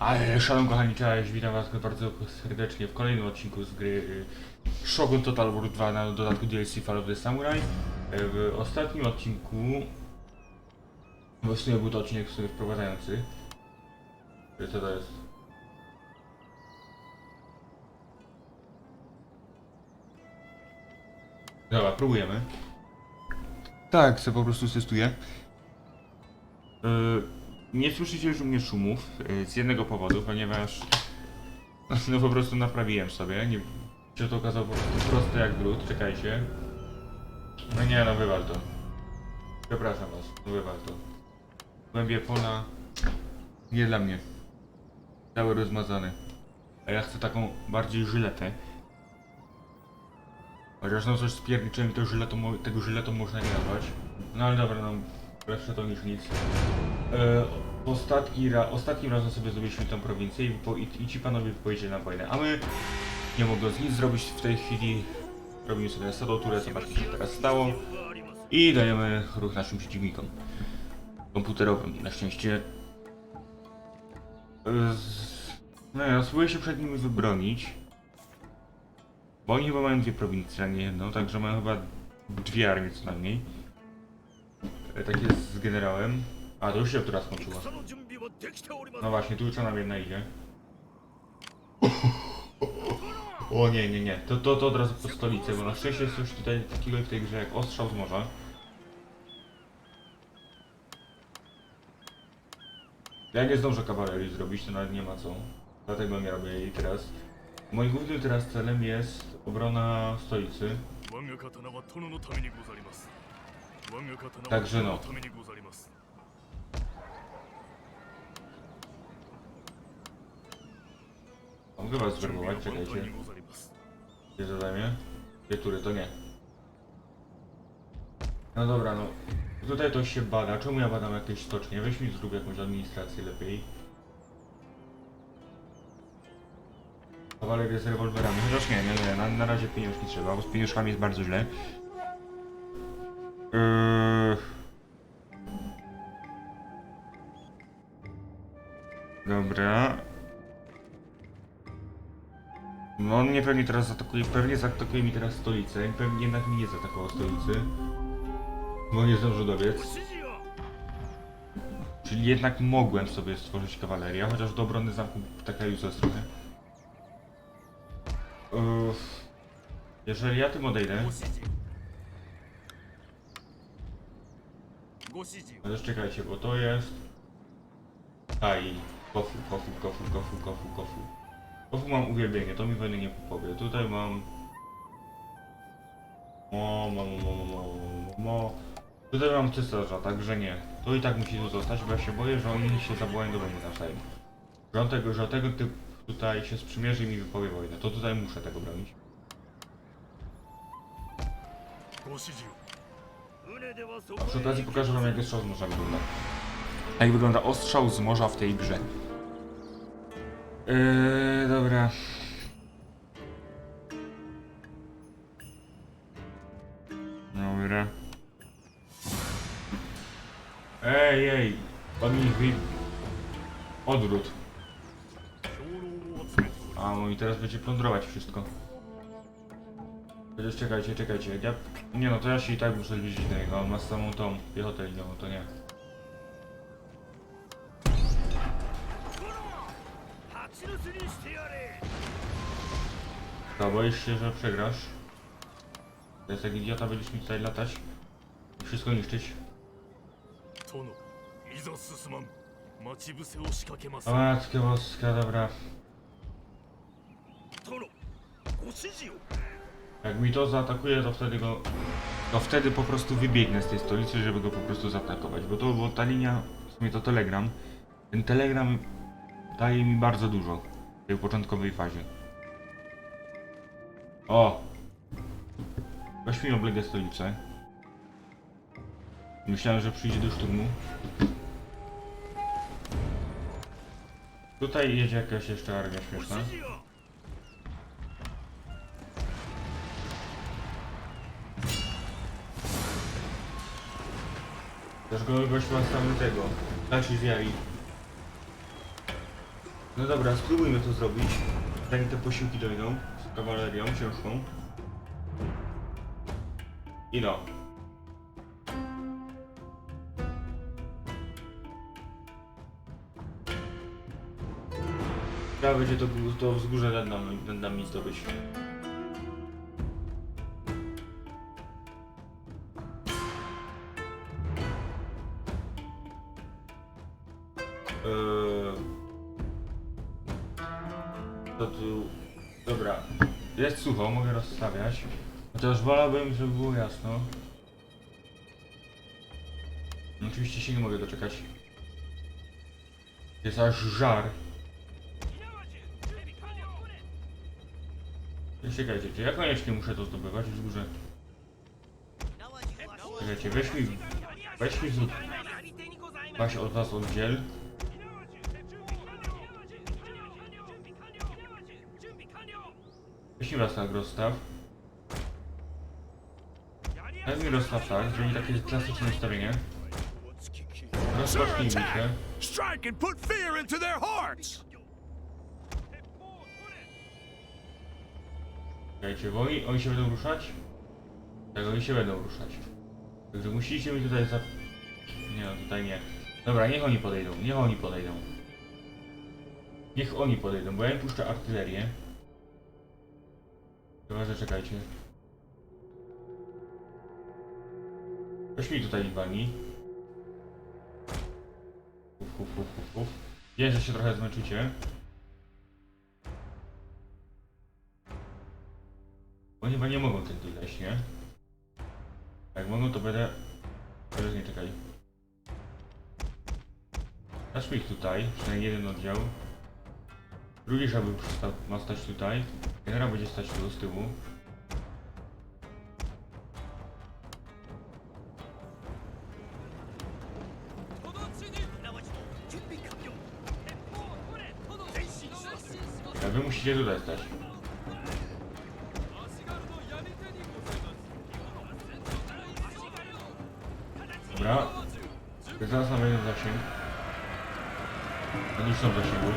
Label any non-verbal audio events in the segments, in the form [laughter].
Ale szalom kochani, cześć, witam was bardzo serdecznie w kolejnym odcinku z gry y, Shogun Total War 2 na dodatku DLC Fall of the Samurai. Y, W ostatnim odcinku, bo w sumie był to odcinek w sumie wprowadzający. Co to jest? Dobra, próbujemy. Tak, co po prostu testuję. Yy, nie słyszycie już u mnie szumów yy, z jednego powodu, ponieważ no po prostu naprawiłem sobie. Nie, się to okazało po prostu proste jak drut, czekajcie. No nie no, wywal to. Przepraszam was, no wywal to. Głębie pola nie dla mnie. Cały rozmazany. A ja chcę taką bardziej żyletę. Chociaż no coś spierniczyłem i to żyletu, mo- tego żyletu można nie nazwać. No ale dobra, no lepsze to niż nic. E, ostatni ra ostatnim razem sobie zrobiliśmy tę prowincję i, wypo- i, i ci panowie wypowiedzieli na wojnę, a my nie mogąc nic zrobić w tej chwili robimy sobie sadoturę, zobaczcie co się teraz stało i dajemy ruch naszym przeciwnikom komputerowym, na szczęście. E, No ja spróbuję się przed nimi wybronić. Bo oni chyba mają dwie prowincje, a nie jedną, także mają chyba dwie armie co najmniej. E, tak jest z generałem. A, to już się która skończyła. No właśnie, tu co nam jedna idzie. [laughs] O nie, nie, nie. To, to, to od razu po stolicy, bo na szczęście jest coś tutaj takiego w tej grze jak ostrzał z morza. Ja nie zdążę kawalerii zrobić, to nawet nie ma co. Dlatego nie robię jej teraz. Moim głównym teraz celem jest obrona stolicy. Także no. Mogę was zwerbować, czekajcie. Gdzie zadanie? Dwie tury, to nie. No dobra, no. Tutaj to się bada. Czemu ja badam jakieś stocznie? Weź mi zrób jakąś administrację lepiej. Kawaler jest rewolwerami. Chociaż nie, nie, nie. Na, na razie pieniążki trzeba, bo z pieniążkami jest bardzo źle. Yy. Dobra. No on mnie pewnie teraz atakuje, pewnie zaatakuje mi teraz stolicę, pewnie jednak mi nie zaatakował stolicy. Bo nie zdążył dobiec. Czyli jednak mogłem sobie stworzyć kawalerię, chociaż do obrony zamku taka useless trochę. Uff. Jeżeli ja tym odejdę... chociaż czekajcie, bo to jest... A i kofu, kofu, kofu, kofu, kofu, kofu. Kofu mam uwielbienie, to mi wojny nie powie. Tutaj mam... Mo, mo, mo, mo, mo, mo, mo. Tutaj mam cesarza, także nie. To i tak musi tu zostać, bo ja się boję, że oni się zawołają do wojny nawzajem. Że on tego, że tego typ tutaj się sprzymierzy i mi wypowie wojnę. To tutaj muszę tego bronić. ご指示よ船ではそ A こ Przy okazji pokażę wam jak ostrzał z morza wygląda. Jak wygląda ostrzał z morza w tej grze. Yy, dobra. Dobra. Ej, ej. Pan mi wy... Odwrót. A, i teraz będzie plądrować wszystko. Chociaż czekajcie, czekajcie. Ja... Nie no, to ja się i tak muszę zbliżyć do niego. On ma samą tą piechotę liniową, to nie. 蜂の巣にしてやれ To boisz się, że przegrasz? To jest jak idiota, będziesz mi tutaj latać i wszystko niszczyć. 殿いざ進まん待ち伏せを仕掛けます O matko boska, dobra. 殿ご指示よ jak mi to zaatakuje, to wtedy go... To wtedy po prostu wybiegnę z tej stolicy, żeby go po prostu zaatakować. Bo to, bo ta linia, w sumie to telegram. Ten telegram daje mi bardzo dużo w tej początkowej fazie. O! Weź mi oblegę stolicę. Myślałem, że przyjdzie do szturmu. Tutaj jedzie jakaś jeszcze armia ご śmieszna. Też go gość ma tam tego. Dalsi zjali. No dobra, spróbujmy to zrobić. Zanim te posiłki dojdą z kawalerią ciężką. I no. Trzeba będzie to, to wzgórze nad nami, nad nami zdobyć. Sucho, mogę rozstawiać. Chociaż wolałbym, żeby było jasno. No, Oczywiście się nie mogę doczekać. Jest aż żar. Czekajcie, czy ja koniecznie muszę to zdobywać wzgórze? Czekajcie, weź mi... Weź mi zrób... Weź od was oddziel. Weź mi was tak rozstaw. Weź mi rozstaw tak, mi takie klasyczne ustawienie. Rozpocznijmy się. Strike and put fear into their hearts! Czekajcie, bo oni, oni się będą ruszać? Tak, oni się będą ruszać. Także musicie mi tutaj za... Nie no, tutaj nie. Dobra, niech oni podejdą, niech oni podejdą. Niech oni podejdą, bo ja im puszczę artylerię. Chyba, że czekajcie. Weź mi tutaj wani. Uf, uf, uf, uf, uf. Wiem, że się trochę zmęczycie. Oni chyba nie mogą tędy wejść, nie? Jak mogą, to będę... Teraz nie czekaj. Daszmy ich tutaj, przynajmniej jeden oddział. Żeby przysta- ma stać tutaj. Generał będzie stać tu z tyłu. A wy musicie tutaj stać. Dobra. Zaraz nam zasięg. Oni są w zasięgu.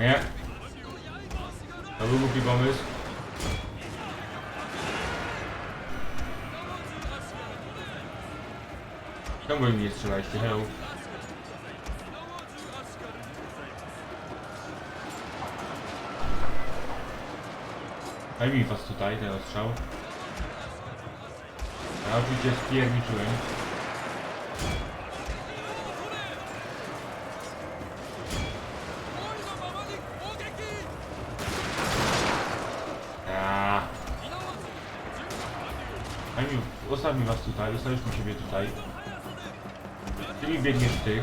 Nie! To był głupi pomysł. Czemu im nie strzelaliście? Hello. Daj mi was tutaj, ten ostrzał. Ja oczywiście spierniczyłem. Mi, mi was tutaj, ustawisz mi siebie tutaj. Ty mi biegniesz tych.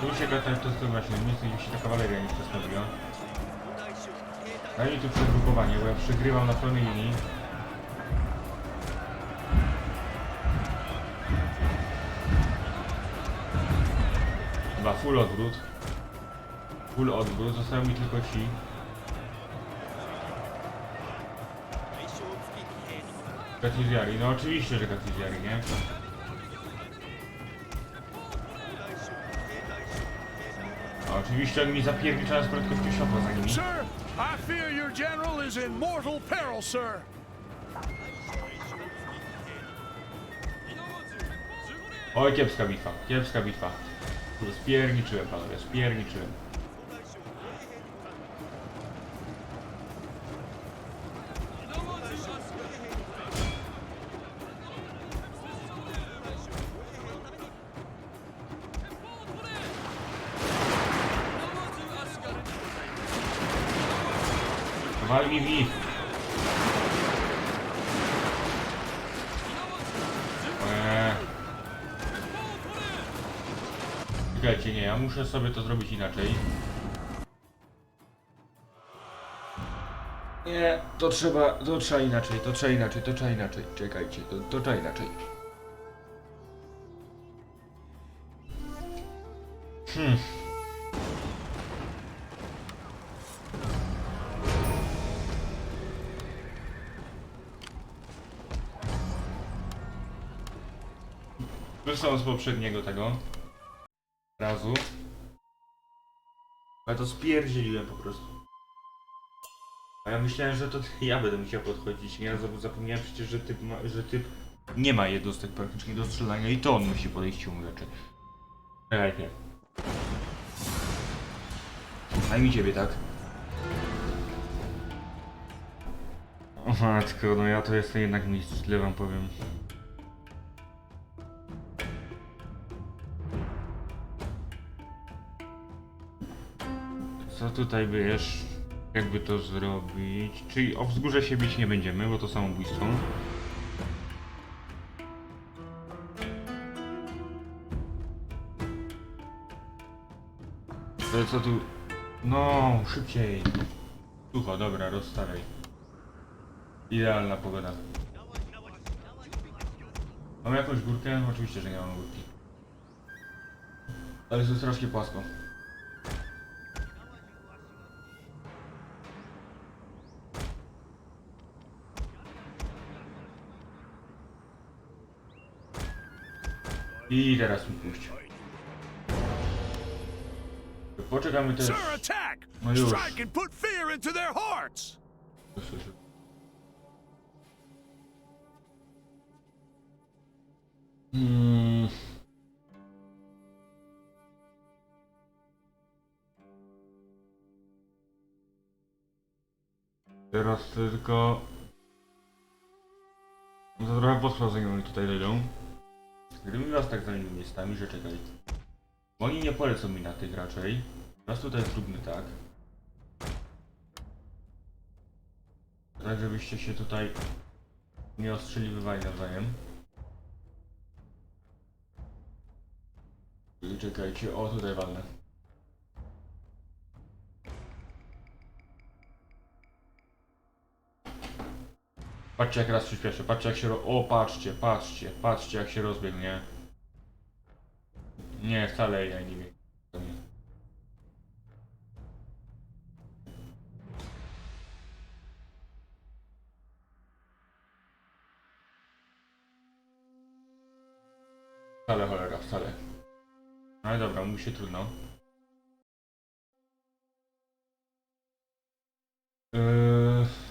Tu się gata to jest to właśnie, nie chcę, się ta kawaleria nie przestawiła. Daj mi tu przegrupowanie, bo ja przegrywam na pełnej linii. Chyba full odwrót. Full odwrót, zostają mi tylko ci. Katizjari, no oczywiście, że Katizjari, nie? A oczywiście oni mi zapierniczają z prędkością światła za nimi. Sir, I fear your general is in mortal peril, sir. Oj, kiepska bitwa, kiepska bitwa. Spierniczyłem, panowie, spierniczyłem. Sobie to zrobić inaczej. Nie, to trzeba, to trzeba inaczej, to trzeba inaczej, to trzeba inaczej. Czekajcie, to, to trzeba inaczej. Hmm. Wysłał z poprzedniego tego razu. Ale to spierdzieliłem po prostu. A ja myślałem, że to [laughs] ja będę musiał podchodzić. Ja zap- zapomniałem przecież, że typ, ma, że typ nie ma jednostek praktycznie do strzelania i to on musi podejść siłą rzeczy. Czekajcie. Mi ciebie, tak? O matko, no ja to jestem jednak mistrz, tyle wam powiem. Co tutaj wiesz? Jakby to zrobić? Czyli o wzgórze się bić nie będziemy, bo to samobójstwo. To co tu? No, szybciej. Sucho, dobra, rozstawiaj. Idealna pogoda. Mam jakąś górkę? Oczywiście, że nie mam górki. Ale jest tu strasznie płasko. I teraz mi puść. Poczekamy też. Sir, attack! No już. Strike and put fear into their hearts! Hmm. Teraz tylko... No to trochę oni tutaj dojdą. Gdybym was tak zamienił miejscami, że czekaj. Oni nie polecą mi na tych raczej. Teraz tutaj zróbmy tak. Tak, żebyście się tutaj nie ostrzeliwywali nawzajem. Czekajcie, o tutaj walnę. Patrzcie jak raz przyspieszę, patrzcie jak się ro... O, patrzcie, patrzcie, patrzcie jak się rozbiegł, nie? Nie, wcale ja nie wiem. Wcale cholera, wcale. No ale dobra, mu się trudno. Yy...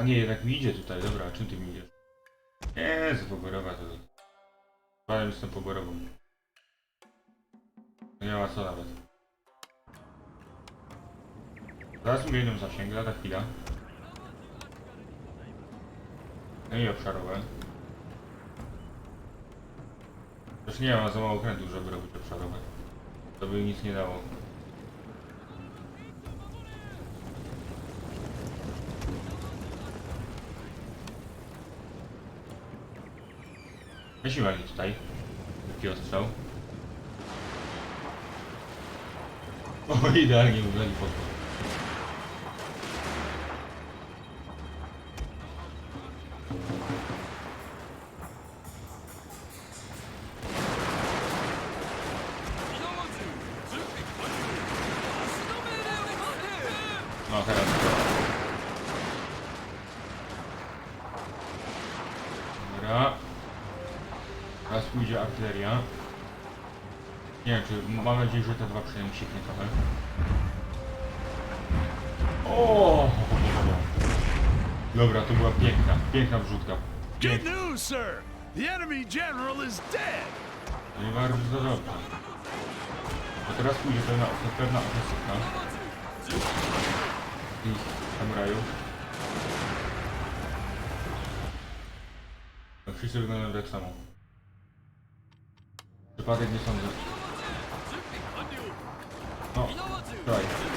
A nie, jednak mi idzie tutaj, dobra, a czym ty mi idziesz? Z poborowa to... Panem jestem poborową. To nie ma co nawet. Zaraz mi jedną zasięg, lada chwila. No i obszarowe. Też nie ma za mało krętów, żeby robić obszarowe. To by nic nie dało. Weźmy mi tutaj. Taki ostrzał. O, idealnie ubrali pod O! Dobra, to była piękna, piękna wrzutka. Good news, sir! The enemy general is dead! To nie bardzo dobrze. A teraz pójdzie pewna, pewna ofensywka. Ich samurajów. No wszyscy wyglądają tak samo. Przypadek nie sądzę. No, daj.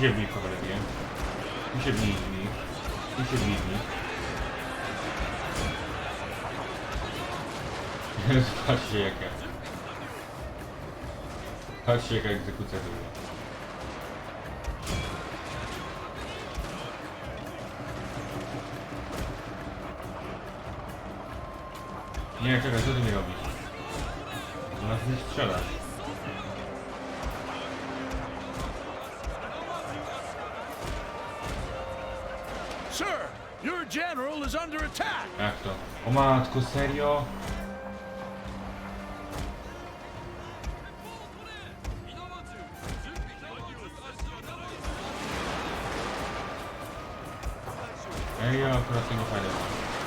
Się bij kawalerię. Tu się bij z nich. Tu się z nich. [laughs] Patrzcie jaka. Patrzcie jaka egzekucja to była. Nie, czekaj, co ty mi robisz? Nas nie strzelasz. Jak to? O matko, serio? Serio, akurat to nie fajne.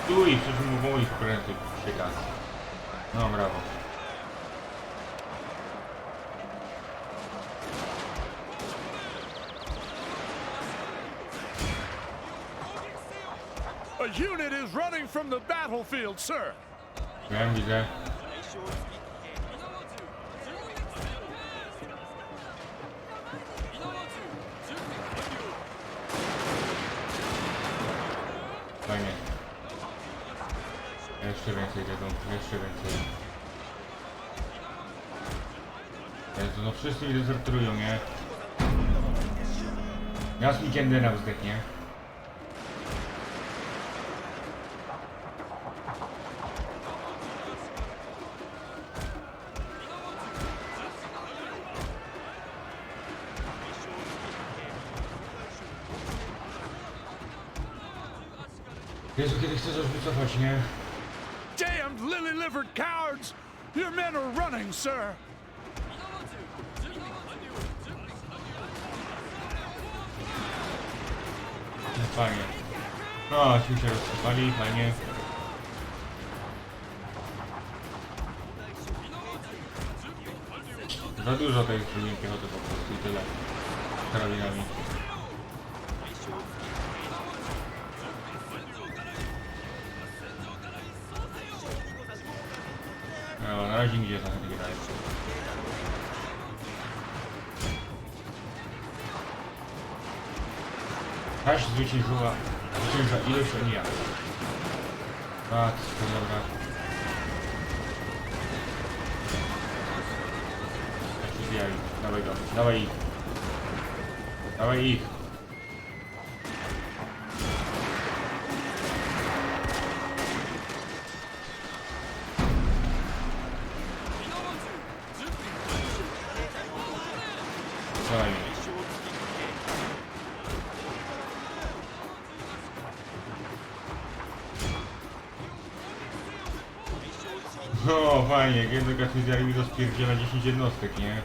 Stój, przecież mu moich okrętów sieka. No, brawo. A unit is running from the battlefield, sir. Wiem, widzę. Fajnie. Jeszcze więcej tego, jeszcze więcej. Jezu, no wszyscy mi nie? Raz mi Kendera zdechnie. Wycofać, nie? Damned lily-livered cowards! Your men are running, sir. No, Fajnie. No, ci się rozsypali, fajnie. Za dużo tej piechoty po prostu i tyle. Z Karabinami. No, na razie nigdzie za nie daje. Aż zwyciężyła, zwycięża ilość, a nie ja. Matko, dobra. Jak się zjawi. Dawaj go, dawaj ich. Dawaj ich. Jednego Kacmizjari mi rozpierdziela 10 jednostek, nie?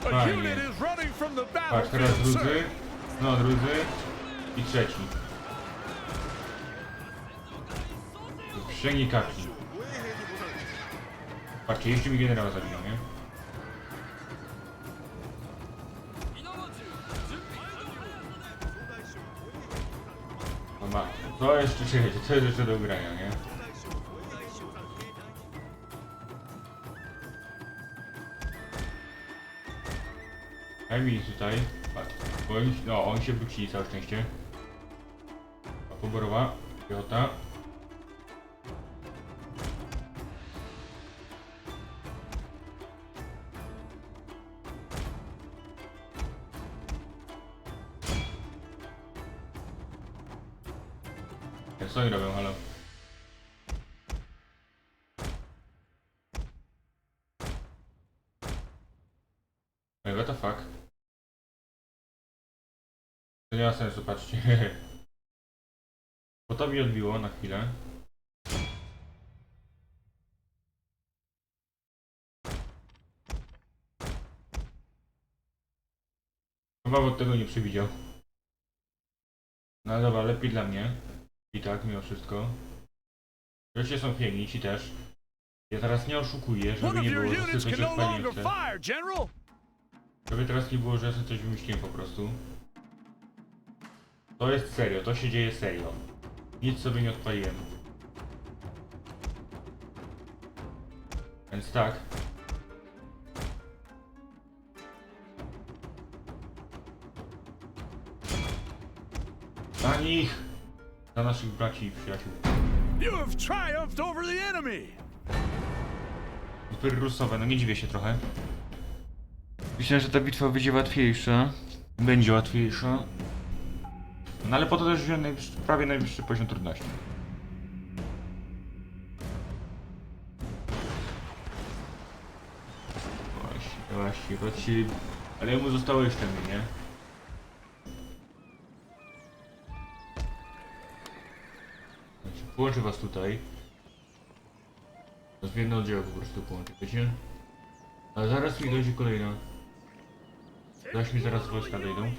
Fajnie. Patrz, teraz drudzy, no drudzy i trzeci. Przęgi kaki. Patrzcie, jeszcze mi generała zabijał, nie? Dobra, to jeszcze, czekajcie, to jest jeszcze do ugrania, nie? Emil tutaj. Bo oni, no, oni się wrócili całe szczęście. A poborowa. Jak co oni robią, to mi odbiło na chwilę. Chyba od tego nie przewidział. No dobra, lepiej dla mnie. I tak, mimo wszystko. Wreszcie są pieni, ci też. Ja teraz nie oszukuję, żeby nie było, że sobie coś no odpaliłem. General. Żeby teraz nie było, że ja sobie coś wymyśliłem po prostu. To jest serio, to się dzieje serio. Nic sobie nie odpaliłem. Więc tak. Na nich! Za naszych braci i przyjaciół. You have triumphed over the enemy. Super rusowe, no nie dziwię się trochę. Myślę, że ta bitwa będzie łatwiejsza. Będzie łatwiejsza. No ale po to też wziąłem najwyższy, prawie najwyższy poziom trudności. Właśnie, właśnie, właśnie. Ale mu zostało jeszcze mniej, nie? Połączę was tutaj. Z jedno po prostu połączę, wiecie? Ale zaraz mi dojdzie kolejna. Zaś mi zaraz wojska dojdą.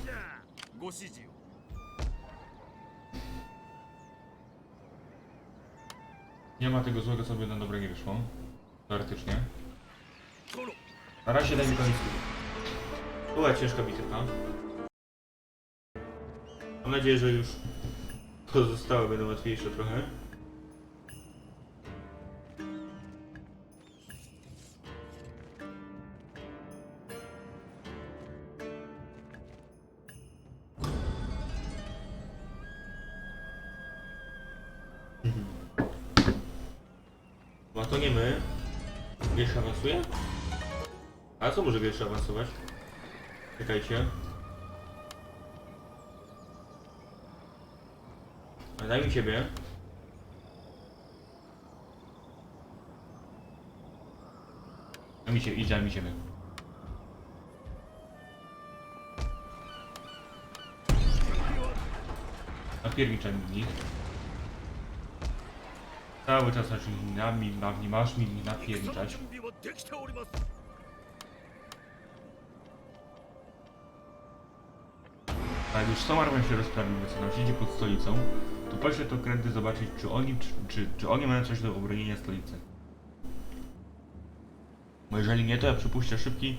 Nie ma tego złego, co by na dobre nie wyszło. Teoretycznie. 殿 Na razie daj mi koniec. Była ciężka bitewka. Mam nadzieję, że już pozostałe będą łatwiejsze trochę. Może jeszcze awansować? Czekajcie. Daj mi ciebie. Daj mi ciebie, idź, daj mi ciebie. Napierniczaj mi ich. Cały czas na mi, na mnie masz mi napierniczać. Jak już armią się rozprawimy, co nam siedzi pod stolicą, to poślę to kręty zobaczyć, czy oni, czy, czy, czy oni mają coś do obronienia stolicy. Bo jeżeli nie, to ja przypuszczę szybki...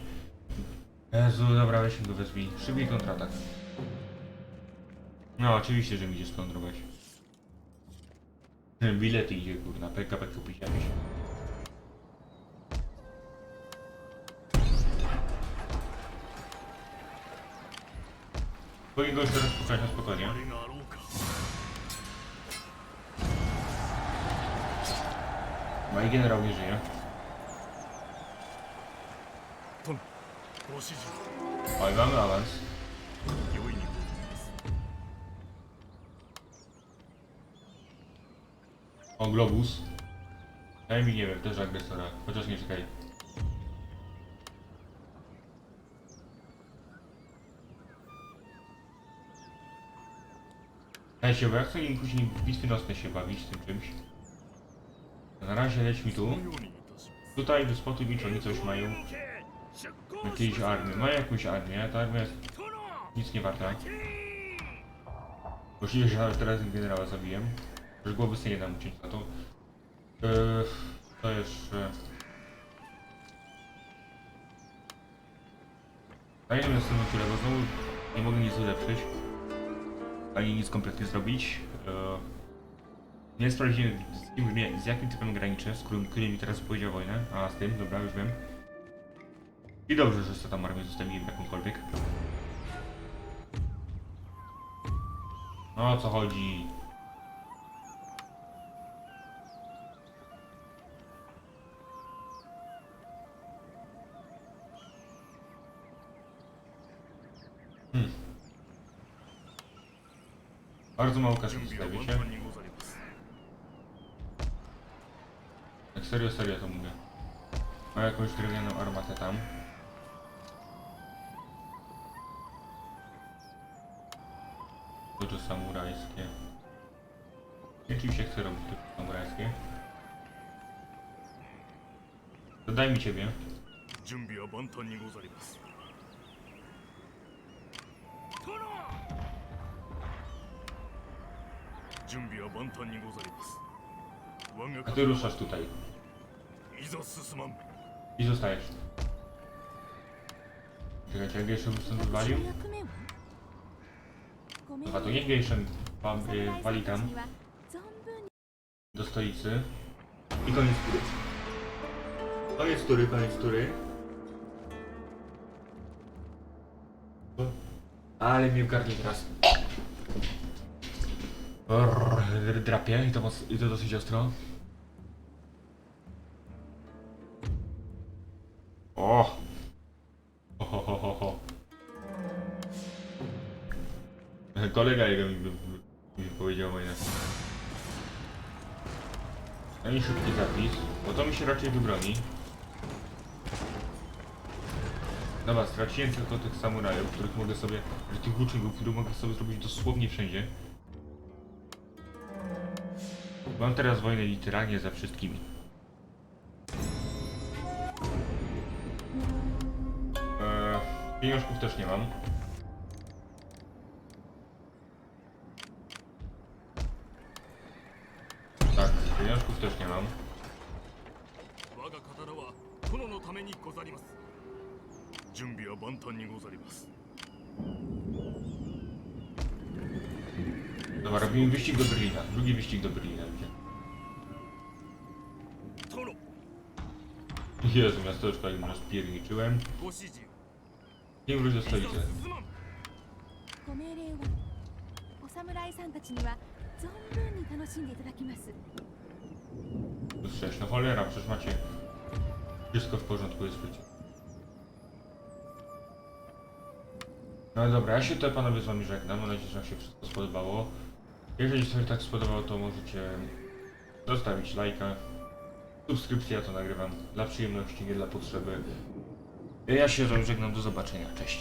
Jezu, dobra, weź mi go wezwij. Szybki kontratak. No, oczywiście, że mi idzie splądrować. Bilety idzie, kurna, PKP kupić jakieś. Drugiego już teraz szukać na spokojnie. No i generał nie żyje. Oj, mamy awans. O, globus. Ja mi, nie wiem, też agresora. Chociaż nie, czekaj. na ziołach i później bitwy nocne się bawić z tym czymś. Na razie lećmy tu. Tutaj do spotu oni coś mają. Jakieś armię. Mają jakąś armię, ta armia nic nie warta. Właściwie, że teraz generała zabiję. Że głowy sobie nie dam uciąć za to. Eee, to jeszcze... Dajemy sobie tyle, bo znowu nie mogę nic ulepszyć. Ani nic kompletnie zrobić. Eee, nie sprawdziłem z, kim, z jakim typem graniczy, z którym, który mi teraz powiedział wojnę. A, z tym, dobra, już wiem. I dobrze, że sobie tam armię zostawiłem jakąkolwiek. No o co chodzi? Bardzo mało kasy 準備は zostawi 万 się. 端にございます Tak serio, serio to mówię. Ma jakąś drewnianą armatę tam. Dużo samurajskie. Nie czym się chce robić tylko samurajskie. To daj mi ciebie. 準備は万端にございます A ty ruszasz tutaj. I zostajesz. Czekajcie, jak Gejszyn stąd wywalił? Chyba to nie Gejszyn y, wali tam. Do stolicy. I koniec tury. Koniec tury, koniec tury. Ale mnie garnie teraz. Brrr, drapie i to, moc- i to dosyć ostro. O! Ho. Kolega jego mi, mi, powiedział wojnę. No i szybki zapis, bo to mi się raczej wybroni. Dobra, straciłem tylko tych samurajów, których mogę sobie, że tych włóczników, których mogę sobie zrobić dosłownie wszędzie. Mam teraz wojnę literalnie za wszystkimi. Eee, pieniążków też nie mam. Tak, pieniążków też nie mam. Dobra, robimy wyścig do Berlina. Drugi wyścig do Berlina. Jezu, miasteczko jak rozpierniczyłem. ご指示 Nie wróć do いざ stolicy. 進まんご命令はお侍さんたちには存分に楽しんでいただきます Przecież no cholera, przecież macie wszystko w porządku jest życie. No ale dobra, ja się tutaj panowie z wami żegnam, mam nadzieję, że wam się wszystko spodobało. Jeżeli się tak spodobało, to możecie zostawić lajka, subskrypcję, ja to nagrywam dla przyjemności, nie dla potrzeby. Ja się żegnam, do zobaczenia, cześć.